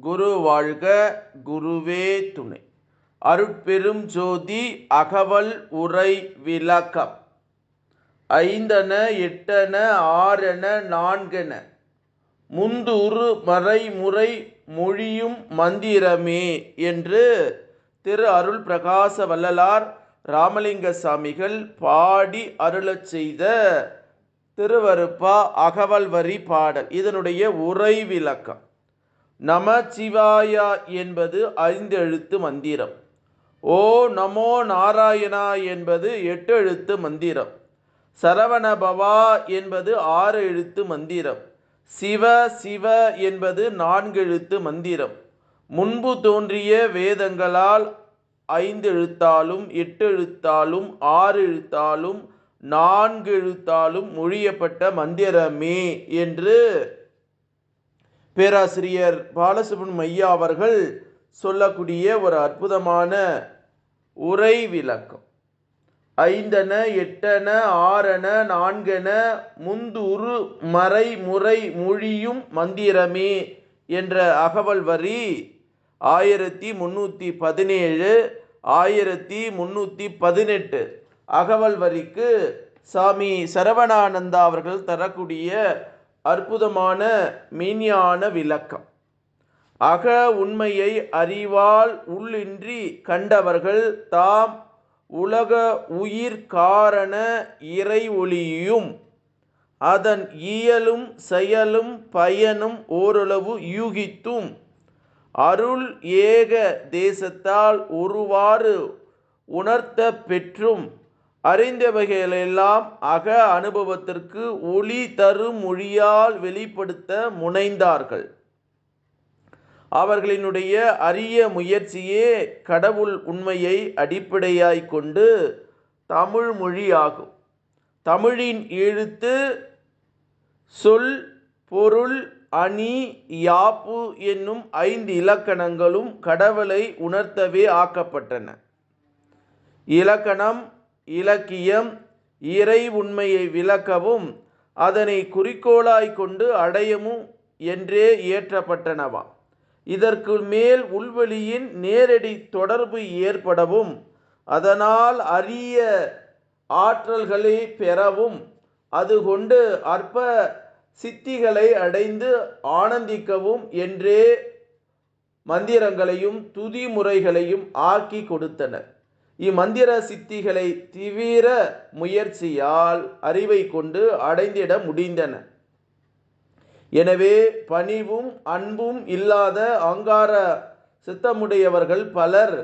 குரு வாழ்க குருவே துணை. அருட்பெரும் ஜோதி அகவல் உரை விளக்கம். ஐந்தன எட்டன ஆறென நான்கென. முந்துரு மறைமுறை மொழியும் மந்திரமே என்று திரு அருள் பிரகாச வள்ளலார் ராமலிங்க சாமிகள் பாடி அருளச் செய்த திருவருப்பா அகவல் வரி பாடல். இதனுடைய உரை விளக்கம். நம சிவாயா என்பது ஐந்தெழுத்து மந்திரம். ஓ நமோ நாராயணா என்பது எட்டு எழுத்து மந்திரம். சரவண பவா என்பது ஆறு எழுத்து மந்திரம். சிவ சிவ என்பது நான்கு எழுத்து மந்திரம். முன்பு தோன்றிய வேதங்களால் ஐந்து எழுத்தாலும் எட்டு எழுத்தாலும் ஆறு எழுத்தாலும் நான்கு எழுத்தாலும் மொழியப்பட்ட மந்திரமே என்று பேராசிரியர் பாலசுப்ரமணியம் ஐயா அவர்கள் சொல்லக்கூடிய ஒரு அற்புதமான உரை விளக்கம். ஐந்தன எட்டன ஆறன நான்கென முந்துரு மறைமுறை மொழியும் மந்திரமே என்ற அகவல் வரி ஆயிரத்தி முன்னூற்றி பதினேழு ஆயிரத்தி முன்னூற்றி பதினெட்டு. அகவல் வரிக்கு சாமி சரவணானந்தா அவர்கள் தரக்கூடிய அற்புதமான மெய்ஞான விளக்கம். அக உண்மையை அறிவால் உள்ளின்றி கண்டவர்கள் தாம் உலக உயிர் காரண இறை ஒளியும் அதன் இயலும் செயலும் பயனும் ஓரளவு யூகித்தும் அருள் ஏக தேசத்தால் ஒருவாறு உணர்த்த பெற்றும் அறிந்தவைகளெல்லாம் அக அனுபவத்திற்கு ஒளி தரும் மொழியால் வெளிப்படுத்த முனைந்தார்கள். அவர்களினுடைய அரிய முயற்சியே கடவுள் உண்மையை அடிப்படையாய் கொண்டு தமிழ் ஆகும் தமிழின் எழுத்து சொல் பொருள் அணி யாப்பு என்னும் ஐந்து இலக்கணங்களும் கடவுளை உணர்த்தவே ஆக்கப்பட்டன. இலக்கணம் இலக்கியம் இறை உண்மையை விளக்கவும் அதனை குறிக்கோளாய் கொண்டு அடையவும் என்றே இயற்றப்பட்டனவா. இதற்கு மேல் உள்வெளியின் நேரடி தொடர்பு ஏற்படவும் அதனால் அரிய ஆற்றல்களை பெறவும் அது கொண்டு அற்ப சித்திகளை அடைந்து ஆனந்திக்கவும் என்றே மந்திரங்களையும் துதி முறைகளையும் ஆக்கி கொடுத்தனர். இம்மந்திர சித்திகளை தீவிர முயற்சியால் அறிவை கொண்டு அடைந்திட முடிந்தன. எனவே பணிவும் அன்பும் இல்லாத அங்கார சித்தமுடையவர்கள் பலர்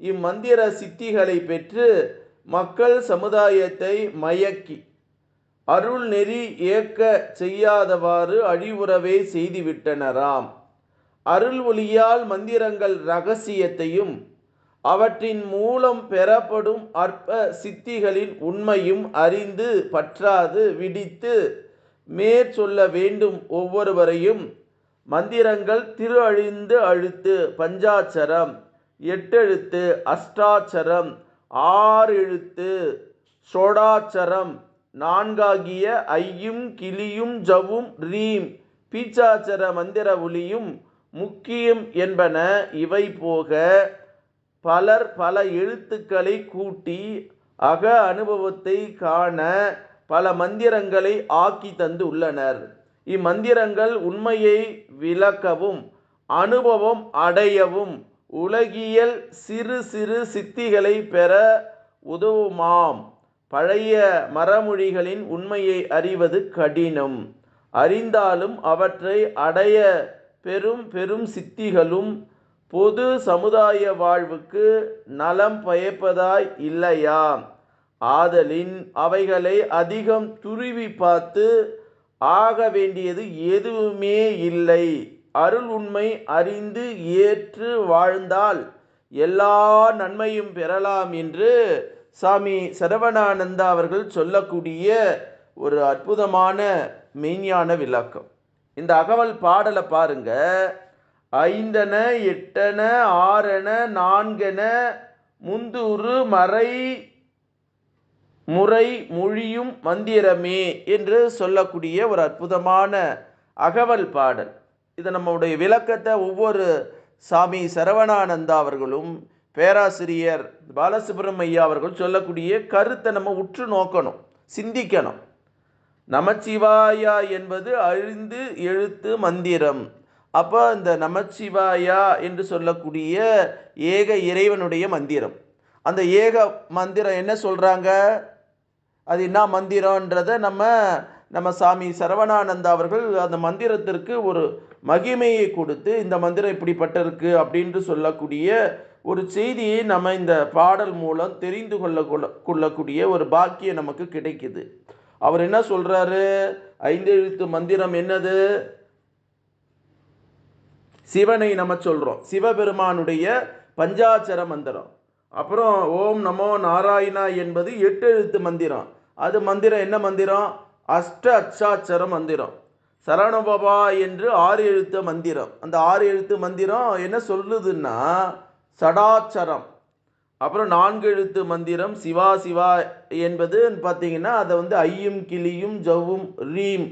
இம்மந்திர சித்திகளை பெற்று மக்கள் சமுதாயத்தை மயக்கி அருள் நெறி ஏற்க செய்யாதவாறு அழிவுறவே செய்துவிட்டனராம். அருள் ஒளியால் மந்திரங்கள் ரகசியத்தையும் அவற்றின் மூலம் பெறப்படும் அற்ப சித்திகளின் உண்மையும் அறிந்து பற்றாது விடித்து மேற்சொல்ல வேண்டும் ஒவ்வொருவரையும். மந்திரங்கள் திரு அழிந்து அழுத்து பஞ்சாட்சரம் எட்டெழுத்து அஷ்டாட்சரம் ஆறு எழுத்து சோடாட்சரம் நான்காகிய ஐயும் கிளியும் ஜவும் ரீம் பீச்சாச்சர மந்திர ஒளியும் முக்கியம் என்பன இவை போக பலர் பல எழுத்துக்களை கூட்டி அக அனுபவத்தை காண பல மந்திரங்களை ஆக்கி தந்து உள்ளனர். இம்மந்திரங்கள் உண்மையை விளக்கவும் அனுபவம் அடையவும் உலகியல் சிறு சிறு சித்திகளை பெற உதவுமாம். பழைய மரமொழிகளின் உண்மையை அறிவது கடினம். அறிந்தாலும் அவற்றை அடைய பெரும் பெரும் சித்திகளும் பொது சமுதாய வாழ்வுக்கு நலம் பயப்பதாய் இல்லையா? ஆதலின் அவைகளை அதிகம் துருவி பார்த்து ஆக வேண்டியது எதுவுமே இல்லை. அருள் உண்மை அறிந்து ஏற்று வாழ்ந்தால் எல்லா நன்மையும் பெறலாம் என்று சாமி சரவணானந்தா அவர்கள் சொல்லக்கூடிய ஒரு அற்புதமான மெய்ஞான விளக்கம். இந்த அகவல் பாடலை பாருங்கள் ஐந்தன எட்டன ஆறன நான்கென முந்தூறு மறை முறை மொழியும் மந்திரமே என்று சொல்லக்கூடிய ஒரு அற்புதமான அகவல் பாடல். இது நம்முடைய விளக்கத்தை ஒவ்வொரு சாமி சரவணானந்தா அவர்களும் பேராசிரியர் பாலசுப்ரமய்யா அவர்கள் சொல்லக்கூடிய கருத்தை நம்ம உற்று நோக்கணும் சிந்திக்கணும். நமச்சிவாயா என்பது அழிந்து எழுத்து மந்திரம். அப்போ இந்த நமச்சிவாயா என்று சொல்லக்கூடிய ஏக இறைவனுடைய மந்திரம். அந்த ஏக மந்திரம் என்ன சொல்கிறாங்க அது என்ன மந்திரன்றதை நம்ம நம்ம சாமி சரவணானந்தா அவர்கள் அந்த மந்திரத்திற்கு ஒரு மகிமையை கொடுத்து இந்த மந்திரம் இப்படிப்பட்டிருக்கு அப்படின்ட்டு சொல்லக்கூடிய ஒரு செய்தியை நம்ம இந்த பாடல் மூலம் தெரிந்து கொள்ள கொள்ளக்கூடிய ஒரு பாக்கியம் நமக்கு கிடைக்குது. அவர் என்ன சொல்கிறாரு ஐந்தெழுத்து மந்திரம் என்னது? சிவனை நம்ம சொல்கிறோம் சிவபெருமானுடைய பஞ்சாட்சர மந்திரம். அப்புறம் ஓம் நமோ நாராயணா என்பது எட்டு எழுத்து மந்திரம். அது மந்திரம் என்ன மந்திரம்? அஷ்ட அச்சாட்சர மந்திரம். சரணபபா என்று ஆறு எழுத்து மந்திரம். அந்த ஆறு எழுத்து மந்திரம் என்ன சொல்லுதுன்னா சடாச்சரம் அப்புறம் நான்கு எழுத்து மந்திரம் சிவா சிவா என்பது பார்த்தீங்கன்னா அதை வந்து ஐயும் கிளியும் ஜவ்வும் ரீம்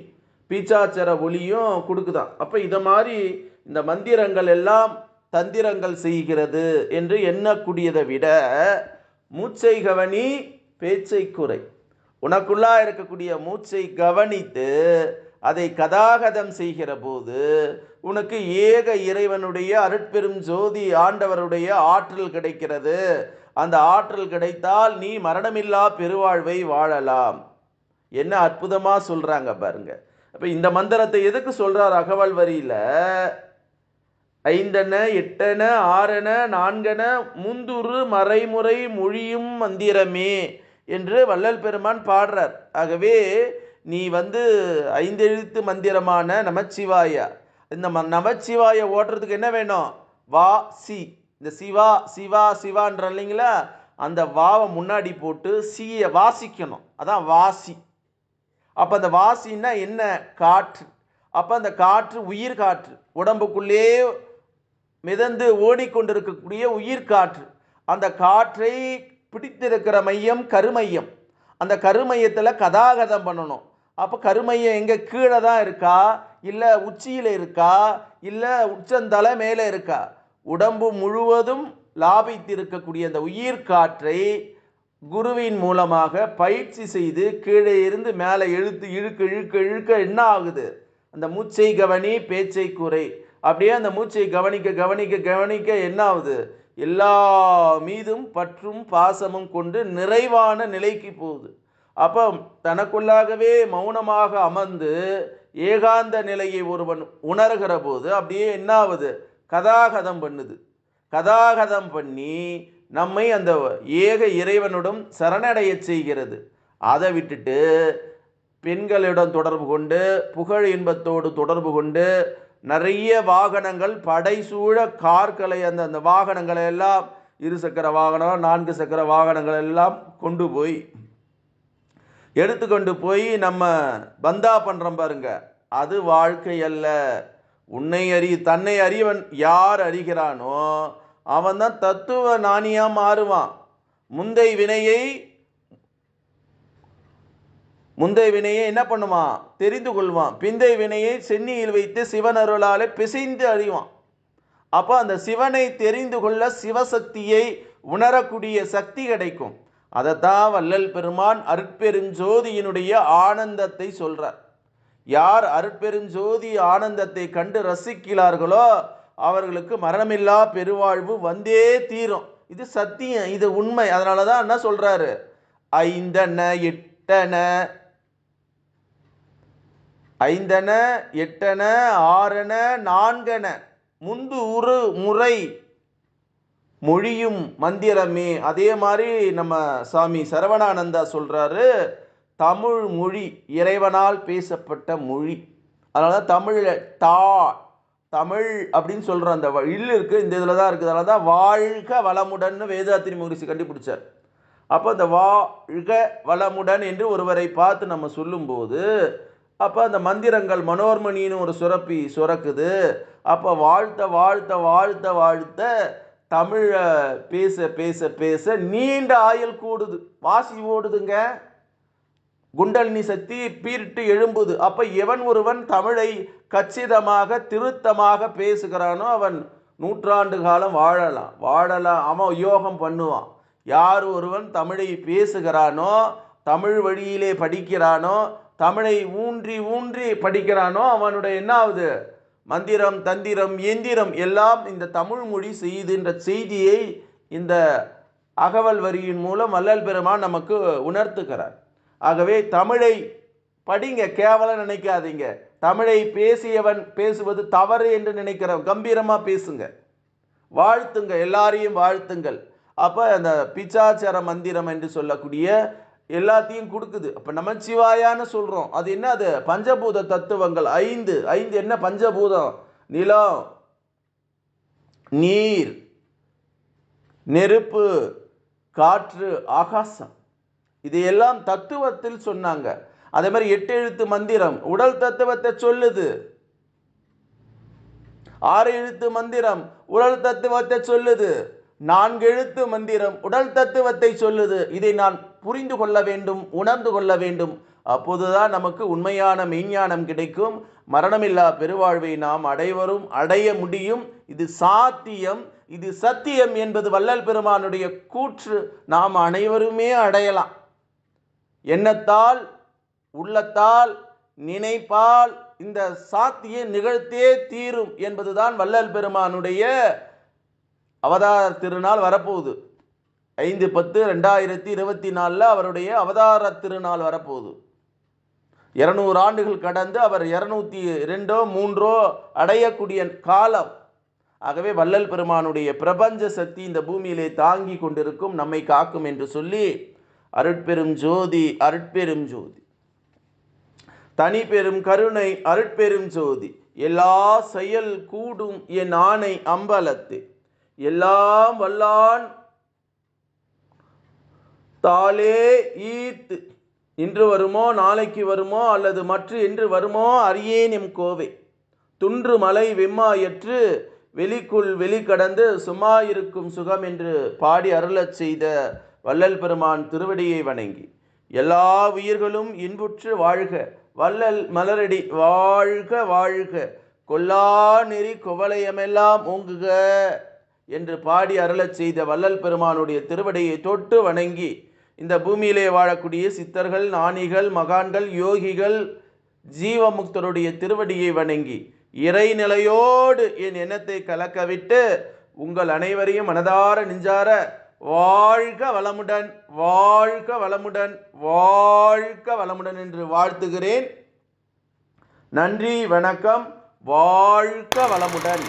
பீச்சாச்சர ஒளியும் கொடுக்குதான். அப்போ இதை மாதிரி இந்த மந்திரங்கள் எல்லாம் தந்திரங்கள் செய்கிறது என்று எண்ணக்கூடியதை விட மூச்சை கவனி பேச்சை குறை. உனக்குள்ளா இருக்கக்கூடிய மூச்சை கவனித்து அதை கதாகதம் செய்கிற போது உனக்கு ஏக இறைவனுடைய அருட்பெரும் ஜோதி ஆண்டவருடைய ஆற்றல் கிடைக்கிறது. அந்த ஆற்றல் கிடைத்தால் நீ மரணமில்லா பெருவாழ்வை வாழலாம். என்ன அற்புதமாக சொல்கிறாங்க பாருங்க. அப்போ இந்த மந்திரத்தை எதுக்கு சொல்கிறார் அகவல் வரியில் ஐந்தென எட்டென ஆறென நான்கென முந்துரு மறைமுறை மொழியும் மந்திரமே என்று வள்ளல் பெருமான் பாடுறார். ஆகவே நீ வந்து ஐந்தெழுத்து மந்திரமான நமச்சிவாயா இந்த ம நமச்சிவாய ஓட்டுறதுக்கு என்ன வேணும்? வா சி. இந்த சிவா சிவா சிவான்ற இல்லைங்களா? அந்த வாவை முன்னாடி போட்டு சீயை வாசிக்கணும். அதான் வாசி. அப்போ அந்த வாசின்னா என்ன? காற்று. அப்போ அந்த காற்று உயிர் காற்று. உடம்புக்குள்ளே மிதந்து ஓடிக்கொண்டிருக்கக்கூடிய உயிர் காற்று. அந்த காற்றை பிடித்திருக்கிற மையம் கருமையம். அந்த கருமையத்தில் கதாகதம் பண்ணணும். அப்போ கருமையம் எங்கே கீழே தான் இருக்கா? இல்லை உச்சியில் இருக்கா? இல்லை உச்சந்தலை மேலே இருக்கா? உடம்பு முழுவதும் லாபித்திருக்கக்கூடிய அந்த உயிர் காற்றை குருவின் மூலமாக பயிற்சி செய்து கீழே இருந்து மேலே இழுத்து இழுக்க இழுக்க இழுக்க என்ன ஆகுது? அந்த மூச்சை கவனி பேச்சை குறை அப்படியே அந்த மூச்சை கவனிக்க கவனிக்க கவனிக்க என்ன ஆகுது எல்லா மீதும் பற்றும் பாசமும் கொண்டு நிறைவான நிலைக்கு போகுது. அப்போ தனக்குள்ளாகவே மௌனமாக அமர்ந்து ஏகாந்த நிலையை ஒருவன் உணர்கிற போது அப்படியே என்ன ஆகுது கதாகதம் பண்ணுது. கதாகதம் பண்ணி நம்மை அந்த ஏக இறைவனுடன் சரணடைய செய்கிறது. அதை விட்டுட்டு பெண்களிடம் தொடர்பு கொண்டு புகழ் இன்பத்தோடு தொடர்பு கொண்டு நிறைய வாகனங்கள் படைசூழ கார்களை அந்த அந்த வாகனங்களை எல்லாம் இரு சக்கர வாகனம் நான்கு சக்கர வாகனங்கள் எல்லாம் கொண்டு போய் எடுத்துக்கொண்டு போய் நம்ம பந்தா பண்ணுறோம் பாருங்க. அது வாழ்க்கை அல்ல. உன்னை அறி தன்னை அறிவன் யார் அறிகிறானோ அவன் தான் தத்துவ நாணியாக மாறுவான். முந்தை வினையை முந்தைய வினையை என்ன பண்ணுவான்? தெரிந்து கொள்வான். பிந்தை வினையை சென்னியில் வைத்து சிவன் அருளாலே பிசைந்து அறிவான். அப்போ அந்த சிவனை தெரிந்து கொள்ள சிவசக்தியை உணரக்கூடிய சக்தி கிடைக்கும். அதைத்தான் வள்ளல் பெருமான் அருட்பெருஞ்சோதியினுடைய ஆனந்தத்தை சொல்றார். யார் அருட்பெருஞ்சோதி ஆனந்தத்தை கண்டு ரசிக்கிறார்களோ அவர்களுக்கு மரணமில்லா பெருவாழ்வு வந்தே தீரும். இது சத்தியம் இது உண்மை. அதனால தான் என்ன சொல்றாரு? ஐந்தன எட்டன ஐந்தன எட்டன ஆறன நான்கன. முந்து உரு முறை மொழியும் மந்திரமே. அதே மாதிரி நம்ம சாமி சரவணானந்தா சொல்கிறாரு தமிழ் மொழி இறைவனால் பேசப்பட்ட மொழி. அதனால தமிழில் தா தமிழ் அப்படின்னு சொல்கிற அந்த வ- இல் இருக்குது இந்த இதில் தான் இருக்குது அதனால தான் வாழ்க வளமுடன்னு வேதாத்திரி முகரிசி கண்டுபிடிச்சார். அப்போ அந்த வாழ்க வளமுடன் என்று ஒருவரை பார்த்து நம்ம சொல்லும்போது அப்போ அந்த மந்திரங்கள் மனோர்மணின்னு ஒரு சுரப்பி சுரக்குது. அப்போ வாழ்த்த வாழ்த்த வாழ்த்த வாழ்த்த தமிழை பேச பேச பேச நீண்ட ஆயுள் கூடுது. வாசி ஓடுதுங்க. குண்டலினி சக்தி பீரிட்டு எழும்புது. அப்போ எவன் ஒருவன் தமிழை கச்சிதமாக திருத்தமாக பேசுகிறானோ அவன் நூற்றாண்டு காலம் வாழலாம். வாழலாம். அவன் யோகம் பண்ணுவான். யார் ஒருவன் தமிழை பேசுகிறானோ தமிழ் வழியிலே படிக்கிறானோ தமிழை ஊன்றி ஊன்றி படிக்கிறானோ அவனுடைய என்ன ஆகுது மந்திரம் தந்திரம் எந்திரம் எல்லாம் இந்த தமிழ் மொழி செய்துன்ற செய்தியை இந்த அகவல் வரியின் மூலம் வல்லல் பெருமான் நமக்கு உணர்த்துகிறார். ஆகவே தமிழை படிங்க கேவலம் நினைக்காதீங்க. தமிழை பேசியவன் பேசுவது தவறு என்று நினைக்கிற கம்பீரமாக பேசுங்க. வாழ்த்துங்க எல்லாரையும் வாழ்த்துங்கள். அப்போ அந்த பிச்சாச்சார மந்திரம் என்று சொல்லக்கூடிய எல்லாத்தையும் கொடுக்குது. அப்போ நமச்சிவாயான்னு சொல்கிறோம் அது என்ன அது? பஞ்சபூத தத்துவங்கள். ஐந்து. ஐந்து என்ன பஞ்சபூதம்? நிலம் நீர் நெருப்பு காற்று ஆகாசம். இதையெல்லாம் தத்துவத்தில் சொன்னாங்க. அதே மாதிரி எட்டு எழுத்து மந்திரம். உடல் தத்துவத்தை சொல்லுது. ஆறு எழுத்து மந்திரம். உடல் தத்துவத்தை சொல்லுது. நான்கு எழுத்து மந்திரம் உடல் தத்துவத்தை சொல்லுது. இதை நான் புரிந்து கொள்ள வேண்டும் உணர்ந்து கொள்ள வேண்டும். அப்போதுதான் நமக்கு உண்மையான மெய்ஞானம் கிடைக்கும். மரணமில்லா பெருவாழ்வை நாம் அடைவரும் அடைய முடியும். இது சாத்தியம் இது சத்தியம் என்பது வள்ளல் பெருமானுடைய கூற்று. நாம் அனைவருமே அடையலாம். எண்ணத்தால் உள்ளத்தால் நினைப்பால் இந்த சாத்தியை நிகழ்த்தே தீரும் என்பதுதான் வள்ளல் பெருமானுடைய அவதார திருநாள் வரப்போகுது. ஐந்து பத்து ரெண்டாயிரத்தி இருபத்தி நாலில் அவருடைய அவதார திருநாள் வரப்போகுது. இருநூறு ஆண்டுகள் கடந்து அவர் இரநூத்தி ரெண்டோ மூன்றோ அடையக்கூடிய காலம். ஆகவே வள்ளல் பெருமானுடைய பிரபஞ்ச சக்தி இந்த பூமியிலே தாங்கி கொண்டிருக்கும் நம்மை காக்கும் என்று சொல்லி அருட்பெரும் ஜோதி அருட்பெரும் ஜோதி. தனி பெரும் கருணை அருட்பெரும் ஜோதி. எல்லா செயல் கூடும் என் ஆணை அம்பலத்து. எல்லாம் வல்லான் தாலே ஈத் இன்று வருமோ நாளைக்கு வருமோ அல்லது மற்ற என்று வருமோ அறியேன் எம் கோவை. துன்று மலை வெம்மாயற்று வெளிக்குள் வெளிக்கடந்து சும்மா இருக்கும் சுகம் என்று பாடி அருளச் செய்த வள்ளல் பெருமான் திருவடியை வணங்கி. எல்லா உயிர்களும் இன்புற்று வாழ்க வள்ளல் மலரடி வாழ்க வாழ்க. கொல்லா நெறி குவளையமெல்லாம் ஓங்குக. என்று பாடி அருளச் செய்த வள்ளல் பெருமானுடைய திருவடியை தொட்டு வணங்கி இந்த பூமியிலே வாழக்கூடிய சித்தர்கள் ஞானிகள் மகான்கள் யோகிகள் ஜீவமுக்தருடைய திருவடியை வணங்கி இறைநிலையோடு என் எண்ணத்தை கலக்கவிட்டு உங்கள் அனைவரையும் மனதார நெஞ்சார வாழ்க வளமுடன் வாழ்க வளமுடன் வாழ்க வளமுடன் என்று வாழ்த்துகிறேன். நன்றி வணக்கம் வாழ்க வளமுடன்.